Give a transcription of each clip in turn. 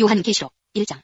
요한 계시록 1장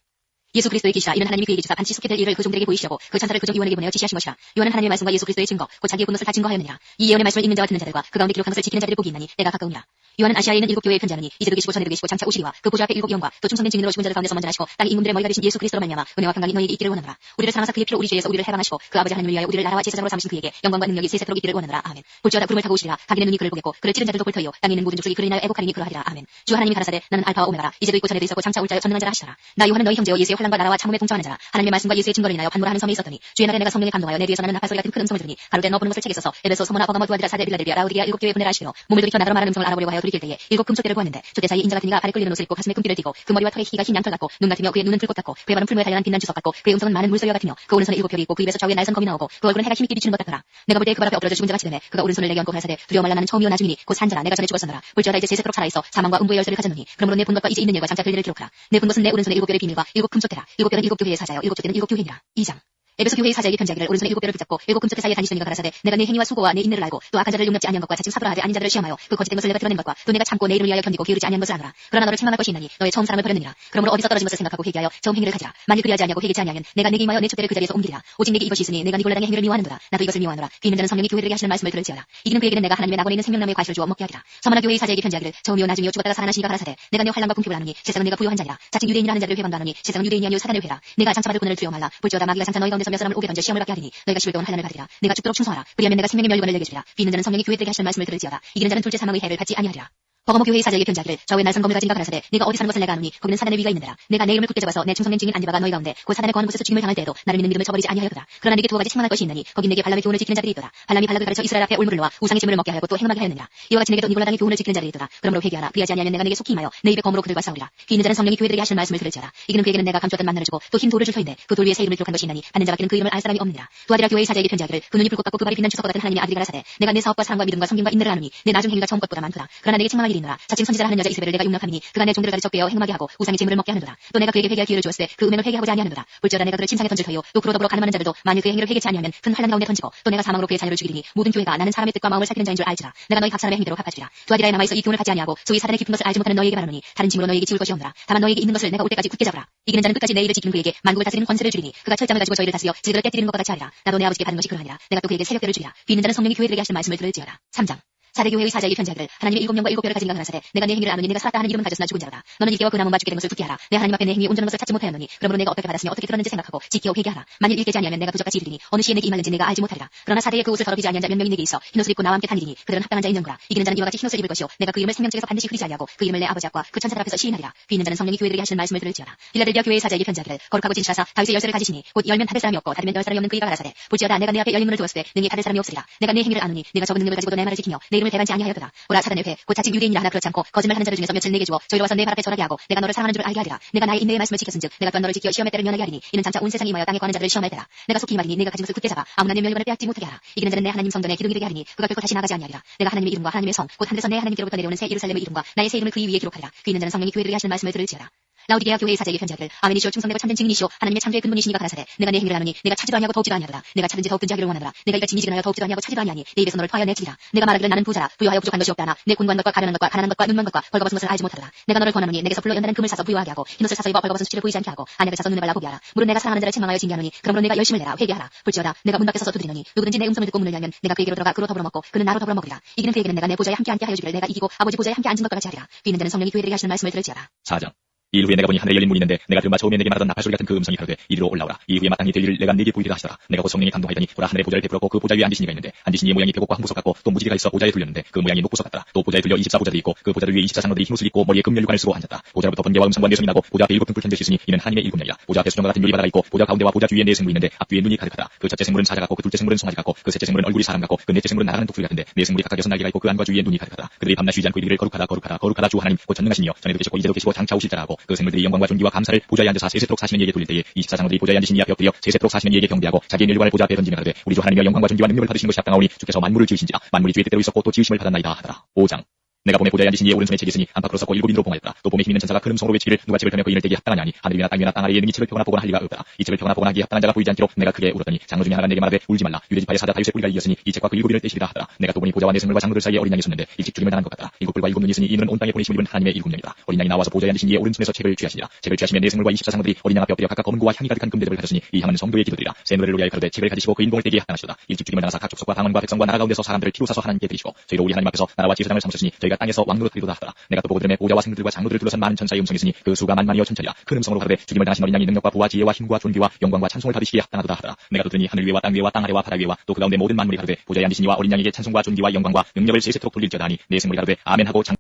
예수 그리스도의 계시라 이는 하나님이 그에게 주사 반드시 속게 될 일을 그 종들에게 보이시려고 그 천사를 그종 요한에게 보내어 지시하신 것이라. 요한은 하나님의 말씀과 예수 그리스도의 증거 곧 자기의 분노를 다 증거하였느니라. 이 예언의 말씀을 읽는 자와 듣는 자들과 그 가운데 기록한 것을 지키는 자들이 복이 있나니 내가 가까우니라. 요한은 아시아에 있는 일곱 교회의 편지하느니 이제도 계시고 전에도 계시고 장차 오시리와 그 보좌 앞에 일곱 영과 또 충성된 증인으로 죽은 자들 가운데서 먼저 나시고 땅의 임금들의 머리가 되신 예수 그리스도로 말미암아 은혜와 평강이 너희에게 있기를 원하노라. 우리를 사랑하사 그의 피로 우리 죄에서 우리를 해방하시고 그 아버지 하나님을 위하여 우리를 나라와 제사장으로 삼으신 그에게 영광과 능력이 세세토록 있기를 원하노라. 아멘. 볼지어다 구름을 타고 오시리라 가기는 눈이 그를 보겠고 그를 찌른 자들도 볼 터이요 땅에 있는 모든 족속이 그를 인하여 애곡하리니 그러하리라. 아멘. 주 하나님이 가라사대 나는 알파와 오메가라. 이제도 있고 전에도 있었고 장차 올 자여 전능한 자라 하시더라. 나 요한은 너희 형제여 예수의 환란과 나라와 참음에 동참하는 자라 하나님의 말씀과 예수의 증거를 인하여 반모라 하는 섬에 있었더니 주의 날에 내가 성령에 감동하여 내 뒤에서 나는 나팔 소리 같은 큰 음성을 들으니 가로되 너 보는 것을 책에 써서 에베소 소모나 버가모 두아디라 사데 빌라델비아 라우디아 일곱 교회 보내라 하시며 몸을 돌이켜 나더러 말하는 음성을 알아보려고 하여 돌이킬 때에 일곱 금속대를 보았는데 족대 사이 인자 같은 이가 발에 끌리는 옷을 입고 가슴에 금띠를 띠고 그 머리와 털에 희가 흰 양털 같고 눈 같으며 그의 눈은 불꽃 같고 그의 발은 풀무에 달려난 빛난 주석 같고 그의 음성은 많은 물소리와 같으며 그 오른손에 일곱 별이 있고 그 입에서 좌우에 날선 검이 나오고 그 얼굴은 해가 힘있게 비치는 것 같더라. 내가 볼 때그발 앞에 엎드러져 죽은 자 같이 되매 그가 오른손을 내게 얹고 가라사대 두려워 말라 나는 처음이요 나중이니 곧 산자라 내가 전에 죽었었노라 볼지어다 이제 세세토록 살아있어 사망과 음부의 열쇠를 가졌노니 그러므로 내본 것과 이제 있는 일과 장차 될 일을 기록하라. 내본 것은 내 오른손에 일곱 별의 비밀과 일곱 금속 대라 일곱 별은 일곱 교회의 사자여 일곱 족대는 일곱 교회니라. 2장 에베소 교회의 사자에게 편지하기를 오른손에 일곱 뼈를 붙잡고 일곱 금속대 사이에 다니시니가 가라사대 내가 내 행위와 수고와 내 인내를 알고 또 악한 자를 용납지 아니한 것과 자칭 사도라 하지 아닌 자들을 시험하여 그 거짓된 것을 내가 드러낸 것과 또 내가 참고 내 이름을 위하여 견디고 게으르지 아니한 것을 아노라. 그러나 너를 책망할 것이 있나니 너의 처음 사랑을 버렸느니라. 그러므로 어디서 떨어진 것을 생각하고 회개하여 처음 행위를 가지라. 만일 그리하지 아니하고 회개치 아니하면 내가 내게 임하여 내 촛대를 그 자리에서 옮기리라. 오직 내게 이것이 있으니 내가 니골라 당의 행위를 미워하는도다. 나도 이것을 미워하노라. 비는 자는 성령이 교회들에게 하시는 말씀을 들을지어다. 이기는 그에게는 내가 하나님의 낙원에 있는 생명나무의 과실을 주어 먹게 하리라. 서머나 교회의 사자에게 편지하기를 처음이요 나중이요 죽었다가 살아나시니가 가라사대. 내가 내 환란과 궁핍을 하느니 세상은 내가 부유한 자니라. 자칭 유대인이라 하는 자들을 회방하노니 세상은 유대인이 아니요 사단을 회라. 내가 장차 받을 군을 두려워 말라. 볼지어다 마귀가 장차 너희 가 운데 서 몇 사람을 오게 던져 시험을 받게 하리니 너희가 10일 동안 환란을 받으리라. 내가 죽도록 충성하라. 그리하면 내가 생명의 멸관을 내게 주리라. 비는 자는 성령이 교회들에게 하시는 말씀을 들을지어다. 이기는 자는 둘째 사망의 해를 받지 아니하리라 버거모 교회의 사자에게 편지하기를 저의 날선 검을 가진 가 가라사대 네가 어디 사는 것을 내가 아노니 거기는 사단의 위가 있는데라. 내가 내 이름을 굳게 잡아서 내 충성된 증인 안디바가 너희 가운데 곧 사단의 거하는 곳에서 죽임을 당할 때에도 나를 믿는 믿음을 저버리지 아니하였도다. 그러나 네게 두 가지 책망할 것이 있나니 거기 내게 발람의 교훈을 지키는 자들이 있도다. 발람이 발락을 가르쳐 이스라엘 앞에 올무를 놓아 우상의 제물을 먹게 하고 또 행음하게 하였느니라. 이와 같이 내게도 니골라 당의 교훈을 지키는 자들이 있도다. 그러므로 회개하라. 그리하지 아니하면 내가 내게 속히 임하여 내 입에 검으로 그들과 싸우리라. 귀 있는 자는 성령이 교회들에게 하시는 말씀을 들을지어다. 이기는 그에게는 내가 감추었던 만나를 주고 또 흰 돌을 줄 터인데 그 돌 위에 새 이름을 기록한 것이 있나니 받는 자밖에는 그 이름을 알 사람이 없느니라. 두아디라 교회의 사자에게 편지하기를 그 눈이 불꽃 같고 그 발이 빛난 추석과 같은 하나님의 아들이 가라사대. 내가 내 사업과 사랑과 믿음과 섬김과 인내를 하노니 내 나중 행위가 처음 것보다 많도다. 그러나 내게 책망할 일이 있노라 자칭 선지자라 하는 여자 이스벨을 내가 용납하니 그가 내 종들을 가르쳐 깨어 행하게 하고 우상의 재물을 먹게 하는도다 또 내가 그에게 회개할 기회를 주었을 때 그 음행을 회개하고자 아니하는도다 볼지어다 내가 그를 침상에 던질 터요. 또 그로 더불어 가늠하는 자들도 만일 그의 행위를 회개치 아니하면 큰 환란 가운데 던지고 또 내가 사망으로 그의 자녀를 죽이리니 모든 교회가 나는 사람의 뜻과 마음을 살피는 자인 줄 알지라. 내가 너희 각 사람의 행위대로 갚아주리라. 두 아디라에 남아있어 이 교훈을 갖지 아니하고 소위 사단의 깊은 것을 알지 못하는 너희에게 말하노니 다른 짐으로 너희에게 지울 것이 없노라. 다만 너희에게 있는 것을 내가 올 때까지 굳게 잡으라. 이기는 자는 끝까지 내 일을 지키는 그에게 만국을 다스리는 권세를 주리니 그가 철장을 가지고 저희를 다스려 질그를 깨뜨리는 것과 같이 하리라. 나도 내 아버지께 받은 것이 그러하니라. 내가 또 그에게 새벽별을 주리라. 비는 자는 성령이 교회들에게 하시는 말씀을 들을지어다. 3장 사대교회의 사자에게 편지하기를 하나님의 일곱 명과 일곱 별을 가진 가 하나사대 내가 내 행위를 아노니 내가 살았다 하는 이름을 가졌으나 죽은 자로다. 너는 일개와 그 나무만 죽게 된 것을 두게 하라. 내 하나님 앞에 내 행위 온전한 것을 찾지 못하였노니. 그러므로 내가 어떻게 받았으며 어떻게 들었는지 생각하고 지켜 회개하라. 만일 일개지 아니하면 내가 부적같이 이르리니 어느 시에 내게 임하는지 내가 알지 못하리라. 그러나 사대의 그 옷을 더럽히지 아니한 자 몇 명이 내게 있어 흰옷을 입고 나와 함께 다니리니 그들은 합당한 자인 영구라. 이기는 자는 이와 같이 흰옷을 입을 것이요 내가 그 이름을 생명책에서 반드시 흐리지 아니하고 그 이름을 내 아버지 앞과 그 천사들 앞에서 시인하리라. 비는 자는 성령이 교회들에게 하시는 말씀을 들을지어다. 빌라델비아 교회의 사자에게 편지하기를 거룩하고 진실하사 다윗의 열쇠를 가지시니 곧 열면 닫을 사람이 없고 닫으면 열 사람이 없는 그이가 가라사대. 볼지어다 내가 내 앞에 열린 문을 두었을 때 능히 닫을 사람이 없으리라. 내가 내 행위를 아노니 내가 적은 능력을 가지고도 내 말을 지키며 내 이름을 대반지 아니하였도다. 오라 사단의 회 곧 자칭 유대인이라 하나 그렇지 않고 거짓말하는 자들 중에서 며칠 내게 주어 저희로 와서 내 발 앞에 절하게 하고 내가 너를 사랑하는 줄 알게 하리라. 내가 나의 인내의 말씀을 지켰은즉 내가 또한 너를 지켜 시험의 때를 면하게 하리니 이는 장차 온 세상이 임하여 땅에 관한 자들을 시험할 때라. 내가 속히 말이니 내가 가진 것을 굳게 잡아 아무나 내 멸관을 빼앗지 못하게 하라. 이기는 자는 내 하나님 성전에 기둥이 되게 하리니 그가 결코 다시 나가지 아니하리라. 내가 하나님의 이름과 하나님의 성 곧 하늘에서 내 하나님께로부터 내려오는 새 예루살렘의 이름과 나의 새 이름을 그 위에 기록하리라. 그 있는 자는 성령이 교회들에게 하시는 말씀을 들을지어다 라우디게아 교회의 사제에게 편지하기를 아멘이시오 충성되고 참된 증인이시오. 하나님의 창조의 근본이시니가 가라사대 내가 내 행위를 하노니 내가 차지도 아니하고 더욱지도 아니하도다 내가 차든지 더욱든지 하기를 원하노라. 내가 이같이 미지근하여 더욱지도 아니하고 차지도 아니하니 내 입에서 너를 토하여 내치리라. 내가 말하기를 나는 부자라. 부유하여 부족한 것이 없다나. 내 곤고한 것과 가련한 것과 가난한 것과 눈먼 것과 벌거벗은 것을 알지 못하더라. 내가 너를 권하노니 내게서 불로 연단한 금을 사서 부유하게 하고 흰옷을 사서 입어 벌거벗은 수치를 보이지 않게 하고 안약을 사서 눈을 발라 보게 하라. 물은 내가 사랑하는 자를 책망하여 징계하노니 그러므로 내가 열심을 내라. 회개하라. 불지어다. 내가 문 밖에 서서 두드리노니 누구든지 내 음성을 듣고 문을 열면 내가 그에게로 들어가 그로 더불어 먹고 그는 나로 더불어 먹으리라. 이기는 그에게는 내가 내 보좌에 함께 앉게 하여 주기를 내가 이기고 아버지 보좌에 함께 앉은 것과 같이 하리라. 비는 자는 성령이 교회들에게 하시는 말씀을 들을지어다. 4장 이 후에 내가 보니 하늘에 열린 문이 있는데 내가 들마 처음에 내게 말하던 나팔소리 같은 그 음성이 가로되 이리로 올라오라. 이 후에 마땅히 될 일을 내가 네게 보이리라 하시더라. 내가 곧 성령이 감동하더니 보라 하늘의 보좌를 베풀었고 그 보좌 위에 앉으시니가 있는데 앉으신 이의 모양이 벽옥과 황보석 같고 또 무지개가 있어 보좌에 둘렸는데 그 모양이 녹보석 같더라. 또 보좌에 둘려 24보좌들이 있고 그 보좌들 위에 24장로들이 흰옷을 입고 머리에 금면류관을 쓰고 앉았다. 보좌로부터 번개와 음성과 내성이 나고 보좌 앞에 일곱 등불 켜져 있으니 이는 하나님의 일곱 명이라. 보좌 앞에 수정과 같은 유리 바다가 있고 보좌 가운데와 보좌 뒤에 네 생물이 있는데 앞뒤에 눈이 가득하다. 그 첫째 생물은 사자 같고 그 둘째 생물은 송아지 같고 그 셋째 생물은 얼굴이 사람 같고 그 넷째 생물은 날아가는 독수리 같은데 네 생물이 각각 여섯 날개가 있고 그 안과 주위에 눈이 가득하다. 그들이 밤낮 쉬지 않고 이르기를 거룩하다 거룩하다 거룩하다 주 하나님. 곧 전능하시며 전에도 계시고 이제도 계시고 장차 오실 자라고 그 생물들이 영광과 존귀와 감사를 보좌에 앉아서 세세토록 사시는 이에게 돌릴 때에 24장로들이 보좌에 앉으신 이 앞에 엎드려 세세토록 사시는 이에게 경배하고 자기의 멸관을 보좌 앞에 던지며 가로되 우리 주 하나님여 영광과 존귀와 능력을 받으신 것이 합당하오니 주께서 만물을 지으신 자 만물이 주의 뜻대로 있었고 또 지으심을 받았나이다 하더라. 5장 내가 봄에 보좌에 앉으신 이의 오른손에 책이 있으니 안팎으로 섰고 일곱 인으로 봉하였다. 또 봄에 힘 있는 천사가 큰 음성으로 외치기를 누가 책을 펴며 그 인을 떼기 합당하냐니 하늘이나 땅 위나 땅 아래에 있는 이 책을 펴거나 보거나 할 리가 없다. 이 책을 펴거나 보거나 하기에 합당한 자가 보이지 않기로 내가 크게 울었더니 장로 중에 하나가 내게 말하되 울지 말라. 유대지파의 사자 다윗의 뿌리가 이었으니 이 책과 그 일곱 인을 떼시리라 하더라. 내가 또 보니 보좌와 내 생물과 장로들 사이에 어린 양이 섰는데 일찍 죽임을 당한 것 같다. 일곱 뿔과 일곱 눈이 있으니 이는 온 땅에 보내심을 입은 하나님의 일곱 명이다. 어린 양이 나와서 보좌에 앉으신 이의 오른손에서 책을 취하시니라. 책을 취하시면 내 생물과 이십사 장로들이 어린 양 앞에 엎드려 각각 검은 고와 향이 가득한 금대접을 가졌으니 이 향은 성도의 기도들이라. 새 노래를 위하여 가로되 책을 가지시고 그 인공을 떼기에 합당하시도다. 일찍 죽임을 당하사 각 족속과 방언과 백성과 나라 가운데서 사람들을 피로 사서 하나님께 드리시고 저희로 우리 하나님 앞에서 나라와 지사장을 삼으셨으니 땅에서 왕노릇 드리도다 하더라. 내가 또 보고 들음에 보좌와 생들과 장로들을 둘러싼 많은 천사의 음성이 있으니 그 수가 만만이여 천천이라 큰 음성으로 가로되 죽임을 당하신 어린 양이 능력과 부와 지혜와 힘과 존귀와 영광과 찬송을 받으시기에 합당하도다 하더라. 내가 또 들으니 하늘 위와 땅 위와 땅 아래와 바다 위와 또 그 가운데 모든 만물이 가로되 보좌에 앉으신 이와 어린 양에게 찬송과 존귀와 영광과 능력을 세세토록 돌릴지어다 하니 내 생물이 가로되 아멘 하고 장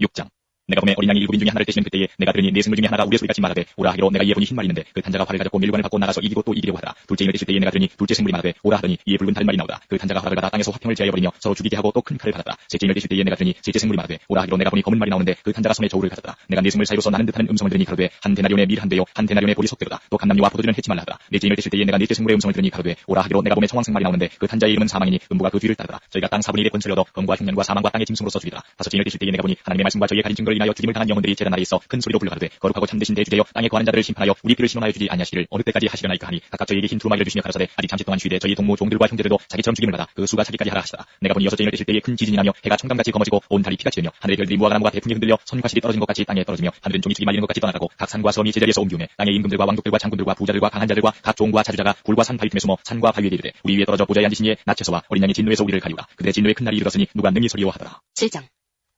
6장 내가 보매 어린 양이 일곱인 중에 하나를 떼시는 그때에 내가 들으니 네 생물 중에 하나가 우리 소리같이 말하되 오라 하기로 내가 이에 보니 흰 말이 있는데 그 탄자가 활을 가졌고 밀관을 받고 나가서 이기고 또 이기려고 하더라. 둘째 임을 떼실 때에 내가 들으니 둘째 생물이 말하되 오라 하더니 이에 붉은 달말이 나오다. 그 탄자가 활을 받아 땅에서 화평을 제하여 버리며 서로 죽이게 하고 또 큰 칼을 받았다. 셋째 임을 떼실 때에 내가 들으니 셋째 생물이 말하되 오라 하기로 내가 보니 검은 말이 나오는데 그 탄자가 손에 저울을 가졌다. 내가 네 생물 사이로서 나는 듯하는 음성을 들으니 가로되 한 데나리온의 밀한 대요. 한 데나리온의 보리 속대로다. 또 감남류와 포도주는 해치 말라 하더라. 넷째 임을 떼실 때에 내가 넷째 생물의 음성을 들으니 가로되 오라 하기로 내가 보매 청황색 말이 나오는데 그 탄자의 이름은 사망이니 음부가 그 뒤를 따르더라. 저희가 땅 4분의 1의 권세를 얻어 검과 흉년과 사망과 땅의 짐승으로서 죽이더라. 다섯째 임을 떼실 때에 내가 보니 하나님의 말씀과 저희의 가진 증거를 인하여 죽임을 당한 영혼들이 제단 아래 있어 큰 소리로 불러 가로되 거룩하고 참되신 대 주되여 땅에 거하는 자들을 심판하여 우리 피를 신원하여 주지 아니하시기를 어느 때까지 하시려나이까 하니 각각 저희에게 흰 두루마기를 주시며 가라사대 아직 잠시 동안 쉬되 저희 동무 종들과 형제들도 자기처럼 죽임을 받아 그 수가 차기까지 하라 하시다. 내가 보니 여섯째 임을 떼실 때에 큰 지진이 나며 해가 청담같이 검어지고 온 달이 피같이 되며 하늘의 별들이 무화과나무가 대풍에 흔들려 선과 실이 떨어진 것 같이 땅에 떨어지며 하늘은 종이축이 말리는 것 같이 떠나가고 각 산과 섬이 제자리에서 옮기우며 땅의 임금들과 왕족들과 장군들과 부자들과 강한 자들과 각 종과 자주자가 굴과 산 바위 틈에 숨어 산과 바위에 이르되 우리 위에 떨어져 보좌에 앉으신 이에 나체서와 어린 양이 진노에서 우리를 가리우라. 그들의 진노의 큰 날이 이르렀으니 누가 능히 소리워하더라. 7장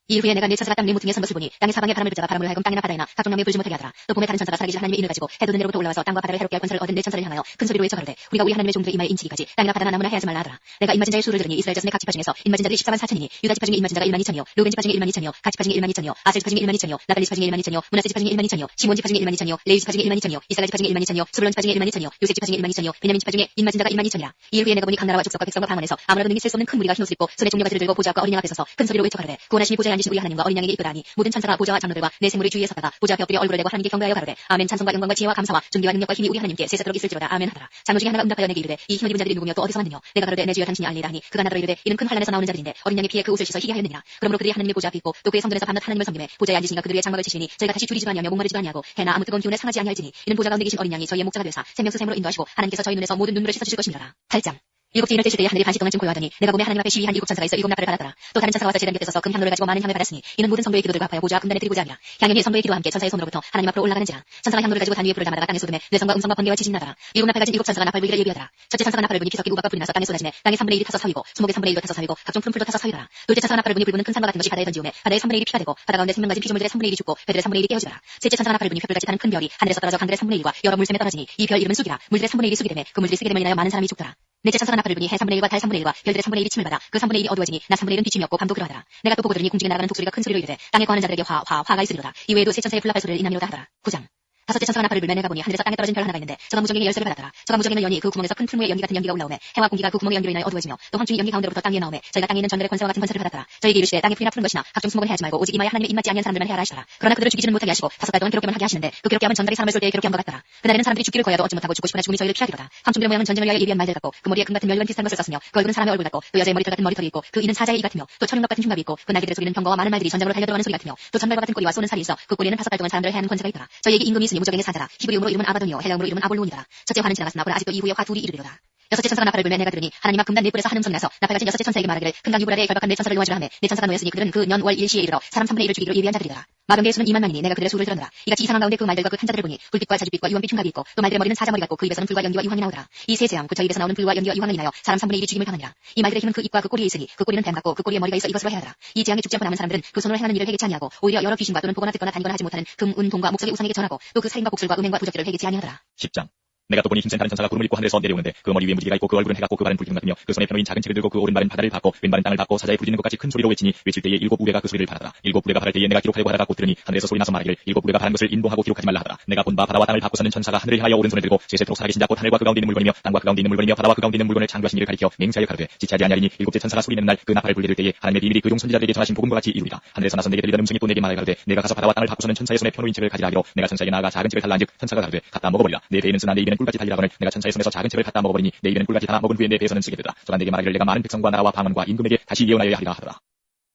이후에 내가 네 천사가 땅 네모퉁이에 선 것을 보니 땅의 사방에 바람을 붙잡아 바람을 하여금 땅이나 바다에나 각종 나무에 불지 못하게 하더라 또 봄에 다른 천사가 살아계신 하나님의 인을 가지고 해돋은 내로부터 올라와서 땅과 바다를 해롭게 할 권세를 얻은 네 천사를 향하여 큰 소리로 외쳐 가로되 우리가 우리 하나님의 종들의 이마에 인치기까지 땅이나 바다나 나무나 해하지 말라 하더라 내가 입맞은 자의 수를 들으니 이스라엘 자손의 각 지파 중에서 입맞은 자들이 14만 4천이니 유다 지파 중에 입맞은 자가 1만 2천이요 루벤 지파 중에 1만 2천이요 각 지파 중에 1만 2천이요 아셀 지파 중에 1만 2천이요 나달리 지파 중에 1만 2천이요 문하세 지파 중에 1만 2천이요 시몬 지파 중에 1만 2천이요 레위 지파 중에 1만 2천이요 이스라엘 지파 중에 1만 2천이요 수블론 지파 중에 1만 2천이요 요셉 지파 중에 1만 2천이요 베냐민 지파 중에 입맞은 자가 1만 2천이라 이 후에 내가 보니 각 나라와 족속과 백성과 방언에서 아무라도 능히 셀수 없는 큰 무리가 흰옷을 입고 손에 종려가 들고 보좌 앞과 어린 양 앞에 서서 큰 소리로 외쳐 가로되 구원하시니 보좌에 앉으신 우리 하나님과 어린 양에게 이끄다니 모든 천사가 보좌와 장로들과 내 생물이 주위에 서다가 보좌 앞에 엎드려 얼굴을 내고 하나님께 경배하여 가로되 아멘. 찬송과 영광과 지혜와 감사와 존귀와 능력과 힘이 우리 하나님께 세세도록 있을지로다. 아멘 하더라. 장로 중에 하나가 응답하여 내게 이르되 이 힘을 입은 자들이 누구며 또 어디서 왔느냐? 내가 가로되 내 주여 당신이 알리이다 하니 그가 나더러 이르되 이는 큰 환란에서 나오는 자들인데 어린 양의 피에 그 옷을 씻어 희게 하였느니라. 그러므로 그들이 하나님의 보좌 앞에 있고 또 그의 성전에서 밤낮 하나님을 섬김에 보좌에 앉으시니까 그들 위에 장막을 치시니 저희가 다시 줄이지도 아니하며 목마르지도 아니하고 해나 아무 뜨거운 기운에 상하지 아니할지니 이는 보좌 가운데 계신 어린 양이 저희의 목자가 되사 생명수 샘으로 인도하시고 하나님께서 저희 눈에서 모든 눈물을 씻어 주실 것이니라. 8장 일곱 제인을 떼실 때에 하늘이 반시 동안쯤 고요하더니 내가 보면 하나님 앞에 시위한 일곱 천사가 있어. 일곱 나팔을 받았더라. 또 다른 천사가 와서 제단 곁에 서서 금 향로를 가지고 많은 향을 받았으니 이는 모든 성도의 기도들과 보좌 금단에 드리고자 함이라 향연이 성도의 기도와 함께 천사의 손으로부터 하나님 앞으로 올라가는지라. 천사가 향로를 가지고 단 위에 불을 담아다가 땅에 쏟음에 뇌성과 음성과 번개와 지진이 나더라. 일곱 나팔 가진 일곱 천사가 나팔 불기를 예비하더라. 첫째 천사가 나팔을 부니 피석기 우박과 불이 나서 땅에 쏟아지매 땅의 3분의 1이 타서 서위고 수목의 3분의 1도 타서 서위고 각종 푸른 풀도 타서 서위더라. 둘째 천사가 나팔을 부니 불 부는 큰 산과 같은 것이 바다에 던지우매 바다의 3분의 1이 피가 되고 바다 가운데 생명 가진 피조물들의 3분의 1이 죽고 배들의 3분의 1이 깨어지더라. 셋째 천사가 나팔을 부니 횃불같이 타는 큰 별이 하늘에서 떨어져 강들의 3분의 1과 여러 물샘에 떨어지니 이 별 이름은 쑥이라. 물들의 3분의 1이 쑥이 되매 그 물들이 쓰게 되면 인하여 많은 사람이 죽더라 넷째 천사가 나팔을 부니 해 3분의 1과 달 3분의 1과 별들의 3분의 1이 침을 받아 그 3분의 1이 어두워지니 낮 3분의 1은 비침이 없고 밤도 그러하더라. 내가 또 보고 들으니 궁중에 나가는 독소리가 큰 소리로 이르되 땅에 거하는 자들에게 화, 화, 화가 있으리로다. 이외에도 세 천사의 불나팔 소리를 인하미로다 하더라. 9장 다섯째 천사가 나팔을 불며 내가 보니 하늘에서 땅에 떨어진 별 하나가 있는데 저가 무정에게 열쇠를 받았더라. 저가 무정에는 연이 그 구멍에서 큰 풀무의 연기 같은 연기가 올라오매 해와 공기가 그 구멍의 연기로 인하여 어두워지며 또 황충이 연기 가운데로부터 땅 위에 나오매 저희가 땅에 있는 전들의 권세와 같은 권세를 받았더라. 저에게 이르시되 땅에 풀이나 푸른 것이나 각종 수목은 해하지 말고 오직 이마에 하나님의 입맞지 아니한 사람들만 해하라 하시더라. 그러나 그들을 죽이지는 못하게 하시고 다섯 달 동안 괴롭게만 하게 하시는데 그 괴롭게 함은 전달이 사람을 쏠 때에 괴롭게 함과 같더라. 그날에는 사람들이 죽기를 거야도 얻지 못하고 죽고 싶으나 죽음이 저희를 피하리로다. 황충들의 모양은 전쟁을 위하여 예비한 말들 같고 그 머리에 금 같은 멸관 비슷한 것을 썼으며 그 얼굴은 사람의 얼굴 같고 또 여자의 머리털 같은 머리털이 있고 그 이는 사자의 이 같으며 또 천흉갑 같은 흉갑이 있고 그 날개들의 소리는 병거와 많은 말들이 전장으로 달려들어가는 소리 같으며 또 전갈과 같은 꼬리와 쏘는 살이 있어 그 꼬리에는 다섯 달 동안 사람들을 해하는 권세가 있더라. 저희에게 임금이 무적행의 사자라. 히브리음으로 이름은 아바돈이요. 헬라음으로 이름은 아볼론이더라. 첫째 화는 지나갔으나 보라 아직도 이후에 화 둘이 이르리로다 여섯째 천사가 나팔을 불며 내가 들으니 하나님 앞 금단 네 뿔에서 한 음성이 나서 나팔 가진 여섯째 천사에게 말하기를 금강 유브라데에 결박한 네 천사를 놓아주라 하매 네 천사가 놓였으니 그들은 그 년 월 일시에 이르러 사람 3분의 1을 죽이기로 예비한 자들이더라. 마병대의 수는 2만 명이니 내가 그들의 수를 들었노라. 이같이 이상한 가운데 그 말들과 그 탄자들을 보니 불빛과 자주빛과 유황빛 흉각이 있고 또 말들의 머리는 사자머리 같고 그 입에서는 불과 연기와 유황이 나오더라. 이 세 재앙 그저 입에서 나오는 불과 연기와 유황을 인하여 사람 3분의 1이 죽임을 당하니라. 이 말들의 힘은 그 입과 그 꼬리에 있으니 그 꼬리는 뱀 같고 그 꼬리에 머리가 있어 이것으로 해하더라. 이 재앙에 죽지 않고 남은 사람들은 그 손으로 행하는 일을 회개치 아니하고 오히려 여러 귀신과 또는 보거나 듣거나 다니거나 하지 못하는 금, 은, 돈과 목적의 우상에게 전하고 또 그 살인과 복술과 음행과 부적들을 회개치 아니하더라. 10장 내가 또 보니 힘센 다른 천사가 구름을 입고 하늘에서 내려오는데 그 머리 위에 무지개가 있고 그 얼굴은 해같고 그 발은 불기둥 같으며 그 손에 편호인 작은 책을 들고 그 오른발은 바다를 밟고 왼발은 땅을 밟고 사자에 부리는 것 같이 큰 소리로 외치니 외칠 때에 일곱 부대가 그 소리를 바라더라. 일곱 부대가 바랄 때에 내가 기록하려고 하다가 곧 들으니 하늘에서 소리 나서 말하기를 일곱 부대가 바란 것을 인봉하고 기록하지 말라 하더라. 내가 본바 바다와 땅을 밟고 서는 천사가 하늘을 향하여 오른손을 들고 세세토록 살아계신 자곧 하늘과 그 가운데 있는 물건이며 땅과 그 가운데 있는 물건이며 바다와 그 가운데 있는 물건을 창조하신 이를 가리켜 맹세하여 가로되 지체하지 아니하리니 일곱째 천사가 소리 내는 날그 나팔을 불리를 때에 하나님의 비밀이 그 종선지자들에게 전하신 복음과 같이 이루리라. 하늘에서 나선 내게 들리던 음성이 또 내게 말하여 가로되 내가 가서 바다와 땅을 밟고 서는 천사의 손에 편호인 책을 가지라 하기로 내가 천사에게 나아가 작은 책을 달라 한즉 천사가 가로되 갖다 먹어버리라. 내 배에는 쓰나 내 입에는 꿀같이 달리라거늘 내가 천사의 손에서 작은 책을 갖다 먹어버리니 내 입에는 꿀같이 다 먹은 후에 내 배에서는 쓰게 되다 저가 내게 말하기를 내가 많은 백성과 나라와 방언과 임금에게 다시 예언하여야 하리라 하더라.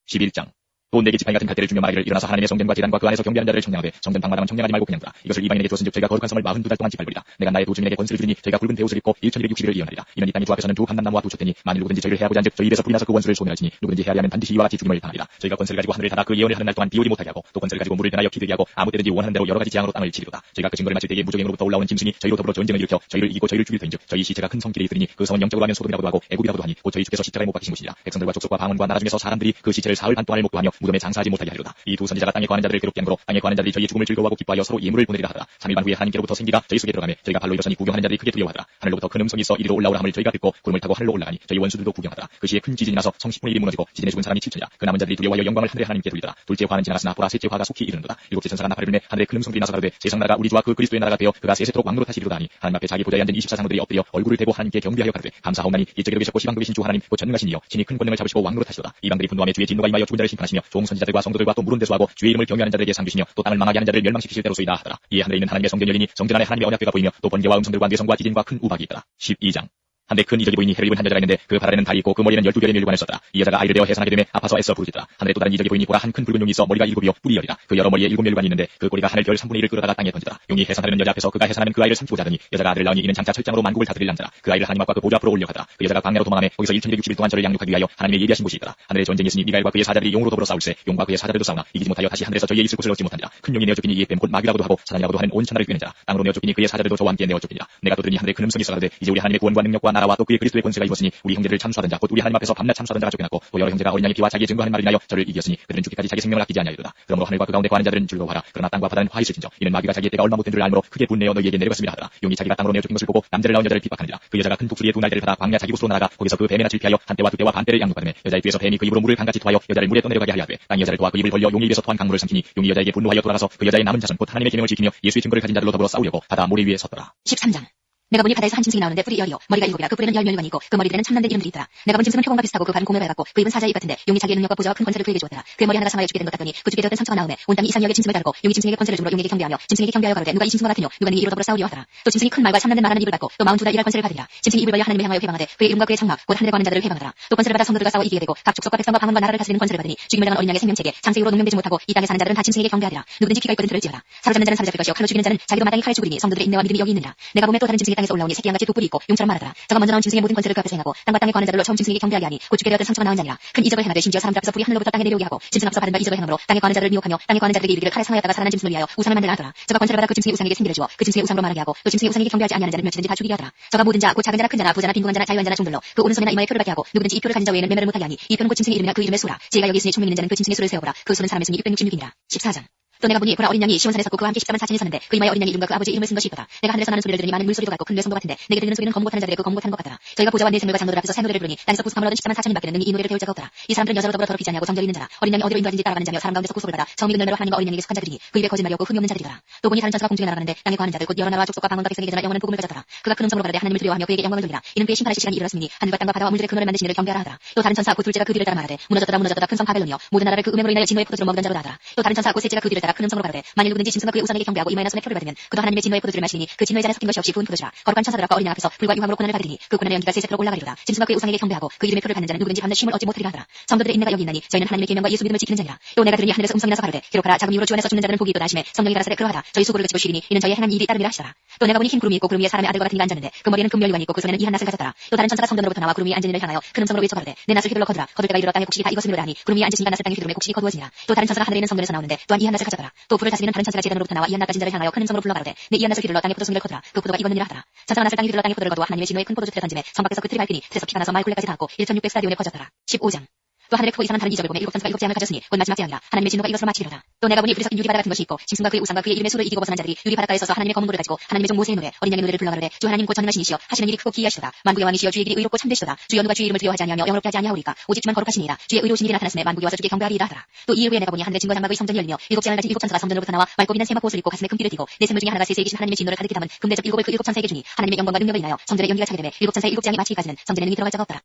11장 또 내게 지팡이 같은 갈대를 주며 말이를 일어나서 하나님의 성전과 재단과 그 안에서 경배하는 자들을 청량하되 성전 방마당은 청량하지 말고 그냥 두라 이것을 이방인에게 줬은즉 저희가 거룩한 성을 마흔 두 달 동안 짓밟으리라. 내가 나의 도주민에게 권세를 주리니 저희가 굵은 배옷을 입고 1260일을 이어나리라. 이는 이 땅의 주 앞에서는 두 감람나무와 두 촛대니 만일 누구든지 저희를 해하고자 한즉 저희 입에서 불이 나서 그 원수를 소멸하지니 누구든지 해하리 하면 반드시 이와 같이 죽임을 당하리라. 저희가 권세를 가지고 하늘을 닫아 그 예언을 하는 날 동안 비오지 못하게 하고 또 권세를 가지고 물을 변하여 기되게 하고 아무 때든지 원하는 대로 여러 가지 재앙으로 땅을 치리로다. 저희가 그 증거를 마칠 때에 무적행으로부터 올라오는 짐승이 저희로 더불어 전쟁을 일으켜 저희를 이기고 저희를 죽일 터인즉 저희 시체가 큰 성길에 있으리니 그 성은 영적으로 하면 소돔이라고도 하고 애굽이라고도 하니 곧 저희 주께서 십자가에 못 박히신 곳이라. 백성들과 족속과 방언과 나라 중에서 사람들이 그 시체를 사흘 반 동안을 목도하며 무덤에 장사하지 못하게 하리로다. 이 두 선지자가 땅에 거하는 자들을 괴롭게 한 거로 땅에 거하는 자들이 저희의 죽음을 즐거워하고 기뻐하여 서로 예물을 보내리라 하더라. 3일 반 후에 하나님께로부터 생기가 저희 속에 들어가며 저희가 발로 일어서니 구경하는 자들이 크게 두려워하더라. 하늘로부터 큰 음성이 있어 이리로 올라오라 함을 저희가 듣고 구름을 타고 하늘로 올라가니 저희 원수들도 구경하더라. 그 시에 큰 지진이 나서 성 10분의 1이 무너지고 지진에 죽은 사람이 7천이라. 그 남은 자들이 두려워하여 영광을 하늘의 하나님께 돌리더라. 둘째 화는 지나갔으나 보라 셋째 화가 속히 이르는도다. 일곱째 천사가 나팔을 불매 하늘에 큰 음성들이 나서 가로되 세상 나라가 우리 주와 그 그리스도의 나라가 되어 그가 세세토록 왕노로 타시리로다 하니. 하나님 앞에 자기 보좌에 앉은 24상들이 엎드려 얼굴을 대고 하나님께 경배하여 가로되 감사하옵나니 이적에 계셨고 시방극이신 주 하나님 곧 전능하신 이여 친히 큰 권능을 잡으시고 왕노로 타시도다. 이방들이 분노함에 주의 진노가 임하여 죽은 자를 심판하시며 종 선지자들과 성도들과 또 물은 대수하고 주의 이름을 경외하는 자들에게 상 주시며 또 땅을 망하게 하는 자를 멸망시키실 대로소이다 하더라. 이에 하늘에 있는 하나님의 성전 열리니 성전 안에 하나님의 언약궤가 보이며 또 번개와 음성들과 뇌성과 지진과 큰 우박이 있더라. 12장 한데 큰 이적이 보이니 해를 입은 한 여자가 있는데 그 발 아래는 달이 있고 그 머리는 열두 별의 밀관을 썼다. 이 여자가 아이를 되어 해산하게 되매 아파서 애써 부르짖더라. 하늘에 또 다른 이적이 보이니 보라 한 큰 붉은 용이 있어 머리가 일곱이요 뿔이 열이라. 그 여러 머리에 일곱 멸관이 있는데 그 꼬리가 하늘 별 3분의 1을 끌어다가 땅에 던지더라. 용이 해산하려는 여자 앞에서 그가 해산하면 그 아이를 삼키고자 하더니 여자가 아들을 낳으니 이는 장차 철장으로 만국을 다스릴 남자라. 그 아이를 하나님 앞과 그 보좌 앞으로 올려 가더라. 그 여자가 광야로 도망하며 거기서 1260일 동안 저를 양육하기 위하여 하나님의 예비하신 곳이 있더라. 하늘에 전쟁이 있으니 미가엘과 그의 사자들이 용으로 더불어 싸울세 용과 그의 사자들도 싸우나 이기지 못하여 다시 하늘에서 저희의 있을 곳을 얻지 못하니라. 큰 용이 내어 쫓기니 이에 뱀곧 마귀라고도 하고 사단이라고도 하는 온 천하를 꿰는 자라. 땅으로 내어 쫓기니 그의 사자들도 저와 함께 내어 쫓기니라. 내가 또 들으니 하늘에 큰 음성이 있어가되 이제 우리 하나님의 구원과 능력과 나 라와 또 그의 그리스도의 권세가 이것으니 우리 형제를 참수하던 자, 곧 우리 하나님 앞에서 밤낮 참수하던 자가 쫓겨났고 또 여러 형제가 어린 양의 피와 자기의 증거하는 말을 인하여 저를 이겼으니 그들은 죽기까지 자기 생명을 아끼지 아니하리로다. 그러므로 하늘과 그 가운데 거하는 자들은 즐거워하라. 그러나 땅과 바다는 화 있을진저 이는 마귀가 자기의 때가 얼마 못된 줄 알므로 크게 분내어 너희에게 내려갔습니다 하더라. 용이 자기가 땅으로 내어 것을 보고 남자를 낳은 여자를 핍박하니라. 그 여자가 큰 독수리의 두 날개를 받아 광야 자기 곳으로 나아가 거기서 그 뱀의 낯을 피하여 한때와 두때와 반때를 양육하며 여자의 뒤에서 뱀이 그 입으로 물을 강같이 토하여 여자를 물에 떠내려가게 하여 하되 땅이 여자를 도와 그 입을 벌려 용의 입에서 토한 강물을 삼키니 용이 여자에게 분노하여 돌아가서 그 여자의 남은 자손 곧 하나님의 계명을 지키며 예수의 증거를 가진 자들로 더불어 싸우려고 바다 모래 위에 섰더라. 13장. 내가 보니 바다에서 한 짐승이 나오는데 뿔이 열이요. 머리가 일곱이라 그 뿔에는 열 멸관이 있고 그 머리들에는 참남된 이름들이 있더라. 내가 본 짐승은 표범과 비슷하고 그 발은 공을 밟았고 그 입은 사자의 입 같은데 용이 자기의 능력과 보좌와 큰 권세를 그에게 주었더라. 그의 머리 하나가 상하여 죽게 된 것 같더니 그 죽게 되었던 상처가 나오매 온 땅이 여겨 짐승을 다루고 용이 짐승에게 권세를 주므로 용에게 경배하며 짐승에게 경배하여 가로되 누가 이 짐승과 같으뇨? 누가 능히 이로 더불어 싸우리요 하더라. 또 짐승이 큰 말과 참남된 말하는 입을 받고 또 마흔 두달 일할 권세를 받으리라. 짐승이 입을 벌려 하나님을 향하여 회방하되 그의 이름과 그의 장막 곧 하늘에 거하는 자들을 회방하더라. 또 권세를 받아 성도들과 싸워 이기게 되고 각 족속과 백성과 방언과 나라를 다스리는 권세를 받으니 죽임을 당한 어린 양의 생명체계 장세후로 능명되지 못하고 이 땅에 사는 자들은 다 짐승에게 경배하리라. 누구든지 피가 있거든 들을지어라. 사로잡는 자는 사로잡힐 것이요. 칼로 죽이는 자는 자기도 마땅히 칼에 죽으리니 성도들의 인내와 믿음이 여기 있느니라. 내가 보면 또 다른 짐승이 땅에서 올라오니 새끼 양같이 두 뿔이 있고 용처럼 말하더라. 저가 먼저 나온 짐승의 모든 권세를 그 앞에서 행하고 땅과 땅에 거하는 자들로 처음 짐승에게 경배하게 하니 곧 죽게 되었던 상처가 나온 자니라 큰 이적을 행하되 심지어 사람들 앞에서 불이 하늘로부터 땅에 내려오게 하고 짐승 앞에서 받은 바 이적을 행함으로 땅에 거하는 자들을 미혹하며 땅에 거하는 자들에게 이르기를 칼에 상하였다가 살아난 짐승을 위하여 우상을 만들라 하더라. 저가 권세를 받아 그 짐승의 우상에게 생기를 주어 그 짐승의 우상으로 말하게 하고 또 짐승의 우상에게 경배하지 아니하는 자를 며칠든지 다 죽이게 하더라. 저가 모든 자곧 작은 자나 큰 자나 부자나 빈곤한 자나 자유한 자나 종들로 그 오른손이나 이마에 표를 받게 하고 누구든지 이 표를 가진 자 외에는 매매를 못하게 하니 이 표는 곧 짐승의 이름이나 그 이름의 수라. 지혜가 여기 있으니 총명 있는 자는 그 짐승의 수를 세어보라. 그 수는 사람의 승이 666이니라 14장 또 내가 보니 보라 어린 양이 시온산에 섰고 그와 함께 십자만 사천이 섰는데 그 이마에 어린 양의 이름과 그 아버지 이름을 쓴 것이 있더라 내가 하늘에서 나는 소리를 들으니 많은 물소리도 같고 큰 뇌성도 같은데 내게 들리는 소리는 검 못하는 자들의 그 검 못하는 것 같더라. 저희가 보좌와 내 생물과 장로들 앞에서 새 노래를 부르니 땅에서 구속함을 얻은 십자만 사천이 밖에는 능히 이 노래를 배울 자가 없더라. 이 사람들은 여자로 더불어 더럽히지 아니하고 정결 있는 자라. 어린 양이 어디로 인도하는지 따라가는 자며 사람 가운데서 구속을 받아 처음 믿은 열매로 하나님과 어린 양에게 속한 자들이니 그 입에 거짓말이 없고 흠이 없는 자들이더라. 또 보니 다른 천사가 공중에 날아가는데 땅에 거하는 자들 곧 여러 나라와 족속과 방언과 백성에게 전하 영원한 복음을 가졌더라. 그가 큰 음성으로 말하되 하나님을 두려워하며 그에게 영광을 돌리라. 이는 그의 심판의 시간이 이르렀으니 하늘과 땅과 바다와 물들의 근원을 만드신 이를 경배하라 하더라. 또 다른 천사 곧 둘째가 그 뒤를 따라 말하되 무너졌더라 무너졌더라 큰성 바벨론이여 모든 나라를 그 음행으로 인하여 진노의 포도주를 먹던 자로 하더라. 또 다른 천사 곧 셋째가 그 뒤를 따라 큰 음성으로 말하되 만일 누구든지 짐승과 그의 우상에게 경배하고 이마에나 손에 표를 받으면 그도 하나님의 진노의 포도주를 마시니 그 진노의 잔에 섞인 것이 없이 부은 포도주라. 거룩한 천사들 앞과 어린 양 앞에서 불과 유황으로 고난을 받으리니 그 고난의 연기가 세세토록 올라가리로다. 짐승과 그의 우상에게 경배하고 그 이름의 표를 받는 자는 누구든지 밤낮 쉼을 얻지 못하리라 하더라. 성도들의 인내가 여기 있나니 저희는 하나님의 계명과 예수 믿음을 지키는 자니라. 또 내가 들으니 하늘에서 음성이 나서 가로되 기록하라. 자금 이후로 주 안에서 죽는 자들은 복이 있도다 하심에 성령이 가라사대 그러하다 저희 수고를 그치고 쉬리니 이는 저희 행한 일이 따름이라 하시더라. 또 내가 보니 흰 구름이 있고 구름 위에 사람의 아들과 같은 이가 앉았는데 그 머리에는 금멸관이 있고 그 손에는 이한 낫을 가졌더라. 또 다른 천사가 성전으로부터 나와 구름 위에 앉은 이를 향하여 큰 음성으로 외쳐 가로되 내 낫을 휘둘러 거두라. 거둘 때가 이르러 땅에 곡식이 다 익었으므로 하니 구름 위에 이가 낫을 땅에 휘두르매 곡식이 거두어지니라. 또 다른 천사가 하늘에 있는 성전에서 나오는데 또한 이한 낫을 가져더라 또 불을 다스리는 다른 천사가 제단으로부터 나와 이한 낫 가진 자를 향하여 큰 음성으로 불러 가로되 내 이한 낫을 휘둘러 땅에 포도 송이를 거두라. 그 포도가 익었느니라 하더라. 천사가 낫을 땅에 휘둘러 땅에 포도를 거두어 하나님의 진노의 큰 포도주 틀에 던짐에 성 밖에서 그 틀이 밟히니 틀에서 피가 나서 마을 굴레까지 닿았고 1600스타디온에 퍼졌더라. 15장 또 하늘에 크고 이상한 다른 이적을 보매 일곱 천사가 일곱 재앙을 가졌으니 곧 마지막 재앙이라 하나님의 진노가 이것으로 마치리로다. 또 내가 보니 섞인 유리바다 같은 것이 있고 짐승과 그의 우상과 그의 이름의 수를 이기고 벗어난 자들이 유리바닷가에 서서 하나님의 검은 돌을 가지고 하나님의 종 모세의 노래 어린 양의 노래를 불러가로되 주 하나님 곧 전능하시니시여 하시는 일이 크고 기이하시도다. 만국의 왕이시여 주의 길이 의롭고 참되시도다. 주여 누가 주의 이름을 두려워하지 아니하며 영어롭게 하지 아니하오리까. 오직 주만 거룩하시니이다 주의 의로우신 일이 나타났음에 만국이 와서 주께 경배하리이다 하더라. 또 이일 후에 내가 보니 하늘의 진과 장막의 성전이 열리며 일곱 재앙을 가진 일곱 천사가 성전으로부터 나와 맑고 빛난 세마포 옷을 입고 가슴에 금띠를 띠고 내 생물 중에 하나가 세세에 계신 하나님의 진노를 가득히 담은 금대접 일곱을 그 일곱 천사에게 주니 하나님의 영광과 능력을 인하여 성전의 연기가 차게 되매 일곱 천사의 일곱 재앙이 마치기까지는 성전에 능히 들어갈 자가 없더라.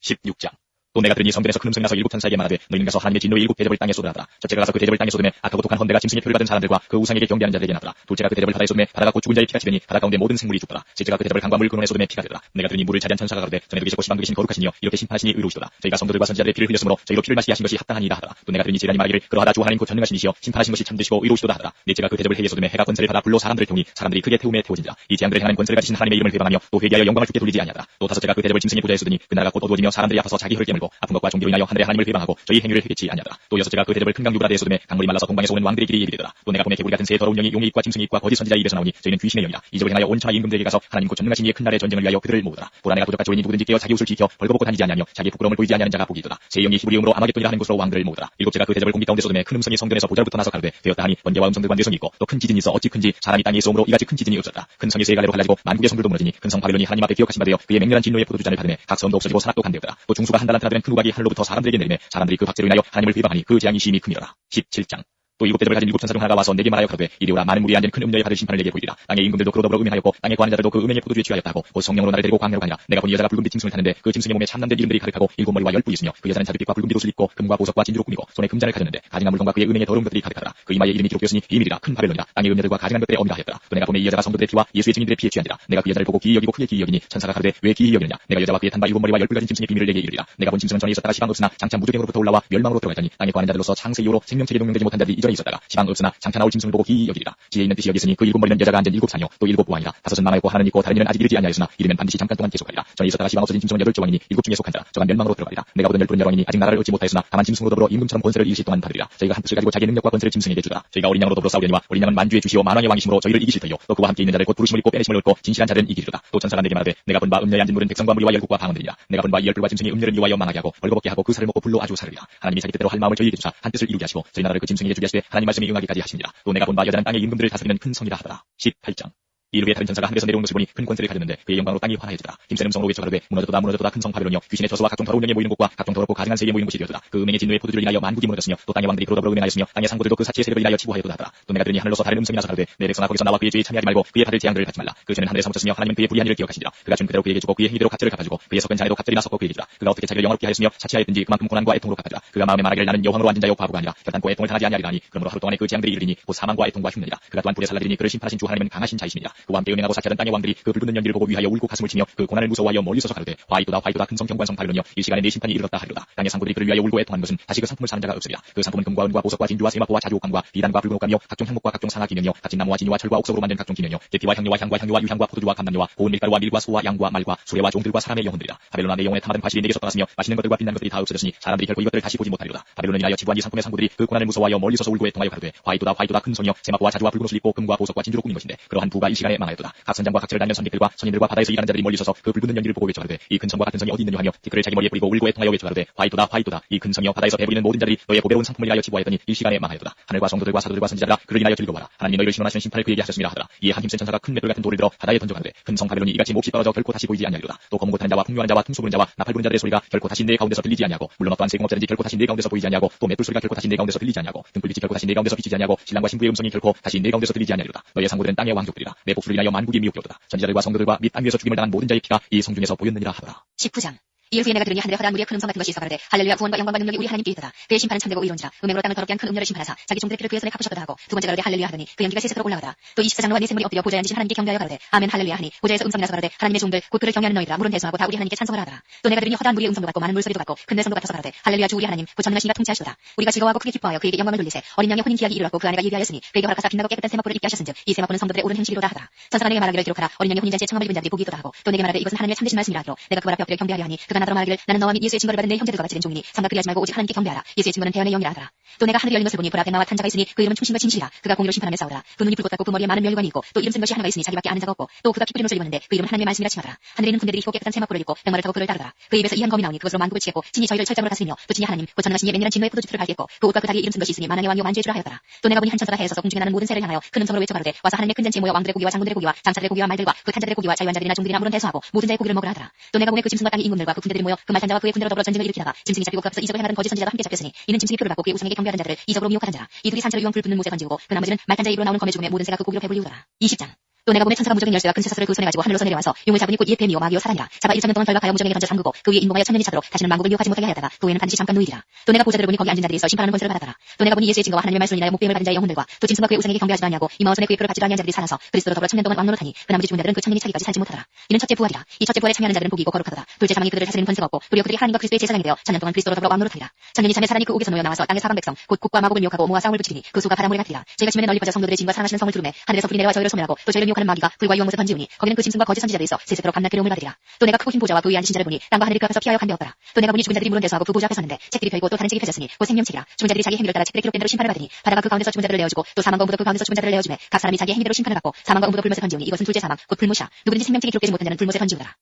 16장 또 내가 들으니 성전에서 큰 음성이 나서 일곱 천사에게 말하되 너희는 가서 하나님의 진노의 일곱 대접을 땅에 쏟으라. 첫째가 가서 그 대접을 땅에 쏟으면 악하고 독한 헌대가 짐승의 표를 받은 사람들과 그 우상에게 경배하는 자들에게 나더라. 둘째가 그 대접을 바다에 쏟으면 바다가 곧 죽은 자의 피가 치더니 바다 가운데 모든 생물이 죽더라. 셋째가 그 대접을 강과 물 근원에 쏟으면 피가 되더라. 내가 들으니 물을 차지한 천사가 가로되 전에도 계시고 시방도 계신 거룩하시니요 이렇게 심판하시니 의로우시도다 저희가 성도들과 선지자들의 피를 흘렸으므로 저희로 피를 마시게 하신 것이 합당하니이다 하더라. 또 내가 들으니 제자니 말하기를 그러하다 주 하나님 곧 전능하신 이시여 심판하신 것이 참되시고 의로우시도다 하더라. 넷째가 그 대접을 해에 쏟으면 해가 권세를 받아 불로 사람들을 태우니 사람들이 크게 태움에 태워진다 이 재앙들을 향하는 권세를 가지신 하나님의 이름을 회방하며 또 회개하여 영광을 주께 돌리지 아니하더라. 또 다섯째가 그 대접을 짐승의 보좌에 쏟으니 그 나라가 곧 어두워지며 사람들이 아파서 자기 혈을 깨물 고 아픈 것과 종기로 인하여 하늘의 하나님을 회방하고 저희 행위를 회개치 아니하더라. 또 여섯째가 그 대접을 큰 강유브라 대에 쏟으며 강물이 말라서 동방에서 오는 왕들의 길이 예비되더라. 또 내가 보내 개구리 같은 새 더러운 영이 용의 입과 짐승의 입과 거짓 선지자 입에서 나오니 저희는 귀신의 영이라. 이 적을 향하여 온 천하 임금들에게 가서 하나님 곧 전능하신 이의 큰 날의 전쟁을 위하여 그들을 모으더라. 보라 내가 도적과 조인이 누구든지 깨어 자기 옷을 지켜 벌거벗고 다니지 아니하며 자기 부끄러움을 보이지 아니하는 자가 복이 있도다 새 영이 히브리 음으로 아마겟돈이라 하는 곳으로 왕들을 모으더라. 일곱째가 그 대접을 공기 가운데 쏟으며 큰 음성이 성전에서 보좌로부터 나서 가로되 되었다 하니 번개와 음성들과 뇌성이 있고 또 큰 지진이 있어 어찌 큰지 사람이 땅에 있어오므로 이같이 큰 지진이 없었다. 큰 성이 세 갈래로 갈라지고 만국의 성들도 무너지니 큰 성 바빌론이 하나님 앞에 기억하신 바 되어 그의 맹렬한 진노의 포도주잔을 받으며 각 섬도 없어지고 산악도 간되었더라. 또 중수가 한 달란트나 되는 큰 우박이 하늘로부터 사람들에게 내리매 사람들이 그 박제로 인하여 하나님을 비방하니 그 재앙이 심히 크니라 17장 또 일곱 대접을 가진 일곱 천사 중 하나가 와서 내게 말하여 가로되 이리 오라 많은 물이 앉은 큰 음녀에 받을 심판을 내게 보이리라. 땅의 임금들도 그로 더불어 음행하였고 땅에 거하는 자들도 그 음행의 포도주에 취하였다 하고 곧 성령으로 나를 데리고 광야로 가니라. 내가 본 여자가 붉은 빛 짐승을 타는데 그 짐승의 몸에 참남된 이름들이 가득하고 일곱 머리와 열뿔이 있으며 그 여자는 자줏빛과 붉은 빛 옷을 입고 금과 보석과 진주로 꾸미고 손에 금잔을 가졌는데 가증한 물건과 그의 은행의 더러운 것들이 가득하더라. 그 이마에 이름이 기록되었으니 비밀이라 큰 바벨론이라. 땅의 음녀들과 가증한 것들의 어미라 하였더라. 또 내가 보내 이 여자가 성도들의 피와 예수의 증인들의 피에 취한지라. 내가 그 여자를 보고 기이 여기고 크게 기이 여기니 천사가 가로되 왜 기이 여기느냐? 내가 여자와 그의 탄바 일곱 머리와 열뿔 가진 짐승의 비밀을 내게 이르리라. 내가 본 짐승은 전에 있었다가 시방 없으나 장차 무주갱으로부터 올라와 멸망으로 들어가더니 땅에 거하는 자들로서 창세 이후로 생명체에 동명되지 못한 자들이 이전에 있었다가 시방 없으나 장차 나올 짐승을 보고 기이 여기리라 지혜 있는 뜻이 여기 있으니 그 일곱 머리는 여자가 앉은 일곱 사녀 또 일곱 보안이라. 다섯은 망하였고 하나는 있고 다른 이는 아직 이르지 아니하였으나 이르면 반드시 잠깐 동안 계속하리라. 전에 있었다가 시방 없어진 짐승은 여덟 조왕이니 일곱 중에 속한 자라 저가 멸망으로 들어가리라. 내가 보던 열둘은 여왕이니 아직 나라를 얻지 못하였으나 다만 짐승으로 더불어 임금처럼 권세를 일시 동안 받으리라. 저희가 한 뜻을 가지고 자기의 능력과 권세를 짐승에게 주더라. 저희가 어린 양으로 더불어 싸우려니와 어린 양은 만주의 주시오 만왕의 왕이심으로 저희를 이기실 터이요. 또 그와 함께 있는 자들 곧 부르심을 입고 빼내심을 얻고 진실한 자들은 이기리라 또 천사가 내게 말하되 내가 본바 음녀의 앉은 물은 백성과 무리와 열국과 방언들이라. 내가 본바 이 열불과 짐승이 음녀를 유하여 망하게 하고 벌거벗게 하고 그 살을 먹고 불로 아주 사르리라. 하나님이 자기 뜻대로 할 마음을 저희에게 주사 한 뜻을 이루게 하시고 저희 나라를 그 짐승에게 주게 하시되 하나님 말씀이 응하기까지 하시니라 또 내가 본 바 여자는 땅의 임금들을 다스리는 큰 성이라 하더라. 18장 이르게 다른 천사가 하늘에서 내려온 것을 보니 큰 권세를 가졌는데 그의 영광으로 땅이 환하여지더라. 힘센 음성으로 외쳐 가로되 무너졌도다 무너졌도다 큰 성 바벨론이여 귀신의 저수와 각종 더러운 영에 모이는 곳과 각종 더럽고 가증한 세계에 모이는 곳이 되었도다 그 음행의 진노의 포도주를 인하여 만국이 무너졌으며 또 땅의 왕들이 그로 더불어 음행하였으며 땅의 상고들도 그 사치의 세력을 인하여 치부하였도다 하더라. 또 내가 들으니 하늘로서 다른 음성이 나서 가로되 내 백성아 거기서 나와 그의 죄에 참여하지 말고 그의 받을 재앙들을 받지 말라. 그 죄는 하늘에서 묻혔으며 하나님은 그의 불의한 일을 기억하시니라. 그가 준 그대로 그에게 주고 그의 행위대로 갑절을 갚아주고 그의 섞은 잔에도 갑절이 나섰고 그에게 주라. 그가 어떻게 자기를 영화롭게 하였으며 사치하였든지 그만큼 고난과 애통으로 갚아주라. 그가 마음에 말하기를 나는 여왕으로 앉은 자요 바보가 아니라 결단코 애통을 당하지 아니하리라니. 그러므로 하루 동안에 그 재앙들이 이르리니 곧 사망과 애통과 흉내니라. 그가 또한 불에 살라들이니 그를 심판하신 주 하나님은 강하신 자이시니라 그와 함께 은행하고 사치하던 땅의 왕들이 그 불붙는 연기를 보고 위하여 울고 가슴을 치며 그 고난을 무서워하여 멀리 서서 가로되 화이도다 화이도다 큰 성 경 관성 바빌론이여 이 시간에 내 심판이 이르렀다 하리로다. 땅의 상고들이 그를 위하여 울고 애통한 것은 다시 그 상품을 사는 자가 없으리라. 그 상품은 금과 은과 보석과 진주와 세마포와 자주옥감과 비단과 붉은 옷감이요 각종 향목과 각종 상하 기명이요. 갇힌 나무와 진이와 철과 옥석으로 만든 각종 기명이요. 계피와 향료와 향과 향료와 유향과 포도주와 감남료와 고운 밀가루와 밀과 소와 양과 말과 수레와 종들과 사람의 영혼들이라. 바벨론아 내 영혼의 탐하던 과실이 내게서 떠났으며 맛있는 것들과 빛난 것들이 다 없어졌으니 사람들이 결코 이것들을 다시 보지 못하리로다. 바벨론을 인하여 지부한 이 상품의 상고들이 그 고난을 무서워하여 멀리 서서 울고 애통하여 가로되 화이도다 화이도다 큰 성이여 세마포와 자주와 붉은 옷을 입고 금과 보석과 진주로 꾸민 것인데 그러한 부가 이 시간에 망하였도다. 각 선장과 각체를 달면 선비들과 선인들과 바다에서 일하는 자들이 멀리 서서 그 불붙는 연기를 보고 외쳐가로되 이큰 성과 같은 성이 어디 있느냐 하며 티끌을 자기 머리에 뿌리고 울고 애통하여 외쳐가로되 화이도다 화이도다. 이큰 성이여 바다에서 배부리는 모든 자들이 너의 보배로운 상품을 위하여 치부하였더니 이 시간에 망하였도다. 하늘과 성도들과 사도들과 선지자들아 그를 인하여 즐거워라. 하나님이 너희를 신원하시는 심판을 그에게 하셨습니다 하더라. 이에 한 힘센 천사가 큰 맷돌 같은 돌을 들어 바다에 던져가는데 큰성 바벨론이 이같이 몹시 떨어져 결코 다시 보이지 아니하리로다. 또 검은 고타는 자와 풍요한 자와 퉁소 부는 자와 나팔 부는 자들의 소리가 결코 다시 내 가운데서 들리지 아니하고 물론 어떠한 세공업자든지 결코 다시 내 가운데서 보이지 아니하고 또 맷돌 소리가 결코 다시 내 가운데서 들리지 아니하고 등불빛이 결코 다시 내 가운데서 비치지 아니하고 신랑과 신부의 음성이 결코 다시 내 가운데서 들리지 아니하리로다. 너의 상고들은 땅의 왕족들이라. 내 복수를 인하여 만국이 미혹되었다. 전지자들과 성도들과 및 땅 위에서 죽임을 당한 모든 자의 피가 이 성 중에서 보였느니라 하더라. 19장 이 후에 내가 들으니 하늘에 허다한 무리의 큰 음성 같은 것이 있어 가로되 할렐루야 구원과 영광과 능력이 우리 하나님께 있다 그의 심판은 참되고 의로운지라 음행으로 땅을 더럽게 한 큰 음녀를 심판하사 자기 종들의 피를 그의 손에 갚으셨다 하고 두 번째 가로되 할렐루야 하더니 그 연기가 세세토록 올라가다 또 24장로와 네 생물이 엎드려 보좌에 앉으신 하나님께 경배하여 가로되 아멘 할렐루야 하니 보좌에서 음성이 나서 가로되 하나님의 종들 곧 그를 경외하는 너희들아 물은 대성하고 다 우리 하나님께 찬송을 하더라. 또 내가 들으니 허다한 무리의 음성도 같고 많은 물소리도 같고 큰 내성도 같아서 가로되 할렐루야 주 우리 하나님 곧 전능하시니가 통치하시도다. 우리가 즐거워하고 크게 기뻐하여 그에게 영광을 돌리세 어린 양의 혼인 기약이 이르렀고 그 아내가 예비하였으니 그에게 허락하사 빛나고 깨끗한 세마포를 입게 하셨은즉 이 세마포는 성도들의 옳은 행실이로다 하더라. 천사가 내게 말하기를 기록하라. 어린 양의 혼인잔치에 청함을 입은 자들이 복이 있도다 하고 또 내게 말하되 이것은 하나님의 참되신 말씀이라 하기로 내가 그발 앞에 엎드려 경배하려 하니 그가 나더러 말하기를 나는 너와 및 예수의 증거를 받은 내 형제들과 같이 된 종이니 삼가 그리하지 말고 오직 하나님께 경배하라. 예수의 증거는 대언의 영이라 하더라. 또 내가 하늘이 열린 것을 보니 불 앞에 나와 탄 자가 있으니 그 이름은 충신과 진실이라. 그가 공의로 심판하며 싸우더라. 그 눈이 불꽃 같고 그 머리에 많은 멸관이 있고 또 이름 쓴 것이 하나가 있으니 자기밖에 아는 자가 없고 또 그가 피 뿌린 옷을 입었는데 그 이름은 하나님의 말씀이라 칭하더라. 하늘에 있는 군대들이 희고 깨끗한 세마포를 입고 병마를 타고 그를 따르더라. 그 입에서 이한 검이 나오니 그것으로 만국을 치겠고 진이 저희를 철장으로 다스리며 또 진이 하나님 곧 전능하신 이의 맹렬한 진노의 포도주를 밝겠고 그 옷과 그 다리에 이름 쓴 것이 있으니 만왕의 왕이요 만주의 주라 하였더라. 또 내가 보니 한 천사가 해에서 공중에 나는 모든 새를 향하여 큰 음성으로 외쳐 가로되 와서 하나님의 큰 잔치에 모여 왕들의 고기와 장군들의 고기와 장사들의 고기와 말들과 그 탄자들의 고기와 자유한 자들이나 종들이나 물은 대소하고 모든 자의 고기를 먹으라 하더라. 또 내가 보니 그 짐승과 땅의 임금들과 그 군대들이 모여 그 말탄자와 그의 군대로 더불어 전쟁을 일으키다가 짐승이 잡히고 그 앞에서 이적을 행하던 거짓 선지자가 함께 잡혔으니 이는 짐승의 표를 받고 그의 우상에게 경배하는 자들을 이적으로 미혹하던 자라. 이 둘이 산채로 유황 불 붙는 못에 던지고 그 나머지는 말탄자의 입으로 나오는 검의 죽음에 모든 새가 그 고기로 배불리우더라. 20장 또 내가 보내 천사가 무적인 열쇠와 큰 쇠사슬을 그 손에 가지고 하늘로서 내려와서 용을 잡으니 곧 이에 뱀이요 마귀요 사단이라. 잡아 1천년 동안 결박하여 무적에게 던져 잠그고 그 위에 인공하여 천년이 차도록 다시는 만국을 유혹하지 못하게 하였다가 그 후에는 반드시 잠깐 누이리라. 또 내가 보좌들을 보니 거기 앉은 자들이 있어 심판하는 권세를 받았더라. 또 내가 보니 예수의 증거와 하나님의 말씀을 인하여 목배임을 받은 자의 영혼들과 또 짐승과 그의 우상에게 경배하지도 아니하고 이 마오선의 그의 표를 받지도 아니한 자들이 살아서 그리스도로 더불어 천년 동안 왕노릇하니 그 나머지 죽은 자들은 그 천년이 차기까지 살지 못하더라. 이는 첫째 부활이라. 이 첫째 부활에 참여하는 자들은 복이고 거룩하더라 둘째 사망이 그들을 다스리는 권세가 없고 도리어 그들이 하나님과 그리스도의 제사장이 되어 천년 동안 그리스도로 더불어 왕노릇하리라. 천년이 참에 사람이 그 옥에서 놓여 나와서 땅의 사방 백성 곧 국과 마곡을 미혹하고 모아 싸움을 붙이니 그 수가 바닷물에 같으리라. 저희가 지면에 널리 퍼져 성도들의 진과 사랑하시는 성을 두르매 하늘에서 불이 내려와 저희를 소멸하고 또 저희를 미혹하는 마귀가 불과 유황못에 던지우니 거기는 그 짐승과 거짓 선지자들이 있어 세세토록 밤낮 괴로움을 받으리라. 또 내가 크고 흰 보좌와 그 위에 앉으신 자를 보니 땅과 하늘이 그 앞에서 피하여 간되었더라. 또 내가 보니 죽은 자들이 물은 대수하고 그 보좌 앞에 섰는데 책들이 펴이고 또 다른 책이 펴졌으니 곧 생명책이라. 죽은 자들이 자기 행위를 따라 책들에 기록된 대로 심판을 받으니 바다가 그 가운데서 죽은 자들을 내어주고 또 사망과 음부도 그 가운데서 죽은 자들을 내어주매 각 사람이 자기 행위대로 심판을 받고 사망과 음부도 불못에 던지우니 이것은 둘째 사망 곧 불못이라 누구든지 생명책에 기록되지 못한 자는 불못에 던지우더라.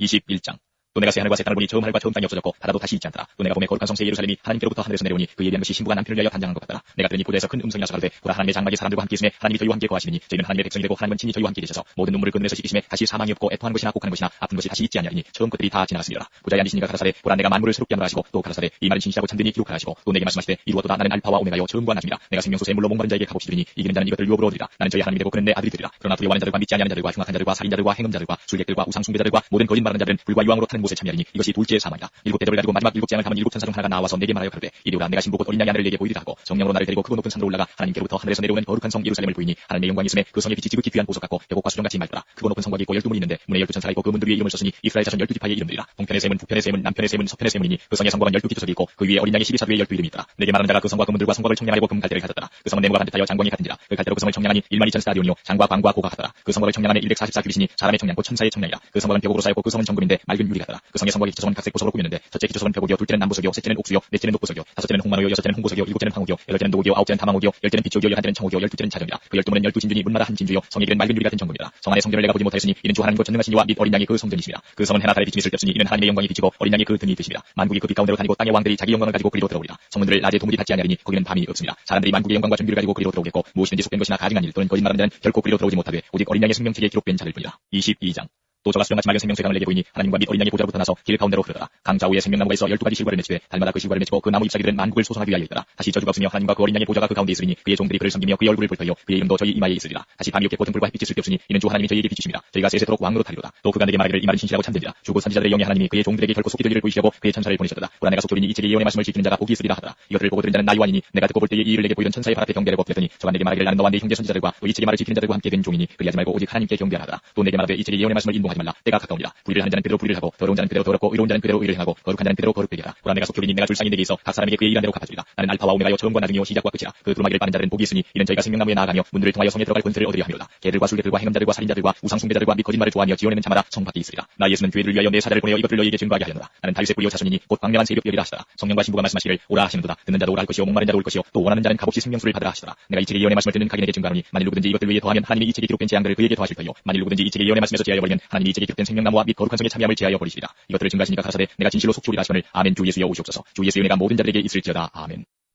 21장 또 내가 새 하늘과 새 땅을 보니 처음 하늘과 처음 땅이 없어졌고 바다도 다시 있지 않더라. 또 내가 봄에 거룩한 성새 예루살렘이 하나님께로부터 하늘에서 내려오니 그에 대한 것이 신부가 남편을 위하여 단장한 것 같더라. 내가 들으니 보좌에서 큰 음성이 나서 가로되 보라 하나님의 장막이 사람들과 함께 있음에 하나님이 저희와 함께 거하시니 저희는 하나님의 백성이 되고 하나님은 친히 저희와 함께 계셔서 모든 눈물을 그늘에서 씻기심에 다시 사망이 없고 애통하는 것이나 곡하는 것이나 아픈 것이 다시 있지 아니하니 처음 것들이 다 지나갔으니라. 보좌에 앉으시니가 가라사대 보라 내가 만물을 새롭게 하노라 하시고 또 가라사대 이 말은 진실하고 참되니 기록하라 하시고 또 내게 말씀하시되 이루었도다 나는 알파와 오메가요 처음과 나중이라 내가 생명소에 물로 목마른 자에게 드리니 이기는 자는 이것들을 유업으로 얻으리라 나는 저희 하나님이 되고 그는 내 아들이 되리라 그러나 두려워하는 자들과 믿지 아니하는 자들과 흉악한 자들과 살인자들과 행음자들과 술객들과 우상숭배자들과 모든 거짓말하는 자들은 불과 유황으로 타는 못에 참여하니 이것이 둘째 사망이다. 일곱 대접을 가지고 마지막 일곱 재앙을 담은 일곱 천사 중 하나가 나와서 내게 말하여 가로되 이리오라 내가 신부 곧 어린 양이 하늘을 내게 보이리라 하고 성령으로 나를 데리고 크고 높은 산으로 올라가 하나님께로부터 하늘에서 내려오는 거룩한 성 예루살렘을 보이니 하나님의 영광이 있음에 그 성의 빛이 지극히 귀한 보석 같고 벽옥과 수정같이 맑더라. 크고 높은 성곽이 있고 열두 문이 있는데 문에 열두 천사가 있고 그 문들 위에 이름을 썼으니 이스라엘 자손 열두 지파의 이름들이라. 동편의 세문 북편의 세문 남편의 세문 서편의 세문이니 그 성의 성곽은 열두 기초석이 있고 그 위에 어린 양의 십이 사도의 열두 이름이 있더라. 내게 말하는 자가 그 성과 그 문들과 성곽을 청량하고 금 갈대를 가졌더라. 그 성은 네모가 반듯하여 장광이 같은지라. 그 갈대로 그 성을 청량하니 일만 이천 스타디온이요. 장과 광과 고가 같더라. 그 성곽을 청량하는 144 규빗이니 사람의 청량 곧 천사의 청량이라. 그 성곽은 벽옥으로 쌓였고 그 성은 정금인데 맑은 유리 같더라 그 성의 성곽의 기초석은 각색 보석으로 꾸몄는데 첫째 기초석은 벽옥이요 둘째는 남보석이요 셋째는 옥수요 넷째는 녹보석이요 다섯째는 홍마노요 여섯째는 홍보석이요 일곱째는 황옥이요 여덟째는 노옥이요 아홉째는 다망옥이요 열째는 빛옥이요 열한째는 청옥이요 열둘째는 자정이라. 그 열두 문은 열두 진주니 문마다 한 진주요. 성의 길은 맑은 유리 같은 정금이라. 성 안의 성전을 내가 보지 못하였으니 이는 주 하나님과 전능하신 이와 및 어린 양이 그 성전이시라 그 성은 해나 달의 비침이 쓸데없으니 이는 하나님의 영광이 비치고 어린 양이 그 등이 되시리라 만국이 그 빛 가운데로 다니고 땅의 왕들이 자기 영광을 가지고 그리로 들어오리라. 성문들을 낮에 도무지 닫지 아니하리니 거기는 밤이 없습니다. 사람들이 만국의 영광과 존귀를 가지고 그리로 들어오겠고 무엇이든지 속된 것이나 가증한 일 또는 거짓말하는 자는 결코 그리로 들어오지 못하되 오직 어린 양의 생명책에 기록된 자들 뿐이라. 22장 또 저가 수령같이 맑은 생명수의 강을 내게 보이니 하나님과 및 어린 양의 보좌로부터 나서 길 가운데로 흐르더라. 강 좌우에 생명나무가 있어 열두 가지 실과를 맺히되 달마다 그 실과를 맺히고 그 나무 잎사귀들은 만국을 소송하기 위하여 있더라. 다시 저주가 없으며 하나님과 그 어린 양의 보좌가 그 가운데 있으니 그의 종들이 그를 섬기며 그의 얼굴을 볼 터이요 그의 이름도 저희 이마에 있으리라. 다시 밤이 없겠고 등불과 햇빛이 쓸데없으니 이는 주 하나님이 저희에게 비추심이라. 저희가 세세토록 왕으로 타리로다. 또 그가 내게 말하기를 이 말은 진실하고 참되리라. 주고 선지자들의 영이 하나님이 그의 종들에게 결코 속히 될 일을 보이시려고 그의 천사를 보내셨다. 보라 내가 속조리니 이 책의 예언의 말씀을 지키는 자가 복이 있으리라 하더라. 이것을 보고 들은 자는 나 요한이니 내가 듣고 볼 때에 이 일을 내게 보이던 천사의 발 앞에 경배하고 그랬더니 저가 내게 말하기를 나는 너와 내 형제 선지자들과 또이 책의 말을 지키는 자들과 함께 된 종이니 그리하지 말고 오직 하나님께 경배하라. 또 내게 말하되 이 책의 예언의 말씀을 인도하 지 말라. 때가 가까우니라. 불의를 하는 자는 그대로 불의를 하고 더러운 자는 그대로 더럽고 의로운 자는 그대로 의를 행하고 거룩한 자는 그대로 거룩되게 하라. 보라 내가 속교리니 내가 줄상이 내게 있어 각 사람에게 그의 일한 대로 갚아주리라. 나는 알파와 오메가요 처음과 나중이요 시작과 끝이라. 그 두루마기를 빠는 자들은 복이 있으니 이는 저희가 생명나무에 나아가며 문들을 통하여 성에 들어갈 권세를 얻으려 함이로다. 개들과 술개들과 행음자들과 살인자들과 우상숭배자들과 및 거짓말을 좋아하며 지어내는 자마다 성 밖에 있으리라. 나 예수는 교회를 위하여 내 사자를 보내어 이것들을 너희에게 증거하게 하려노라. 나는 다윗의 뿌리요 자손이니 곧 광명한 세력별이라 하시더라. 성령과 신부가 말씀하시기를 오라 하시는도다. 듣는 자도 오라 할 것이요 목마른 자도 올 것이요 또 원하는 자는 값없이 생명수를 받으라 하시더라. 내가 이 책의 예언의 말씀을 듣는 각인에게 증거하노니 만일 누구든지 이것들 위에 더하면 하나님이 이 책에 기록된 재앙들을 그에게 더하실 터이요 만일 누구든지 이 책의 예언의 말씀에서 제하여 버리면 하나님이 이 책에 기록된 생명나무와 및 거룩한 성의 참여함을 제하여 버리시리라. 이것들을 증거하시니까 가라사대 내가 진실로 속주리라 하시거늘 아멘 주 예수여 오시옵소서. 주 예수여 내가 모든 자들에게 있을지어다. 아멘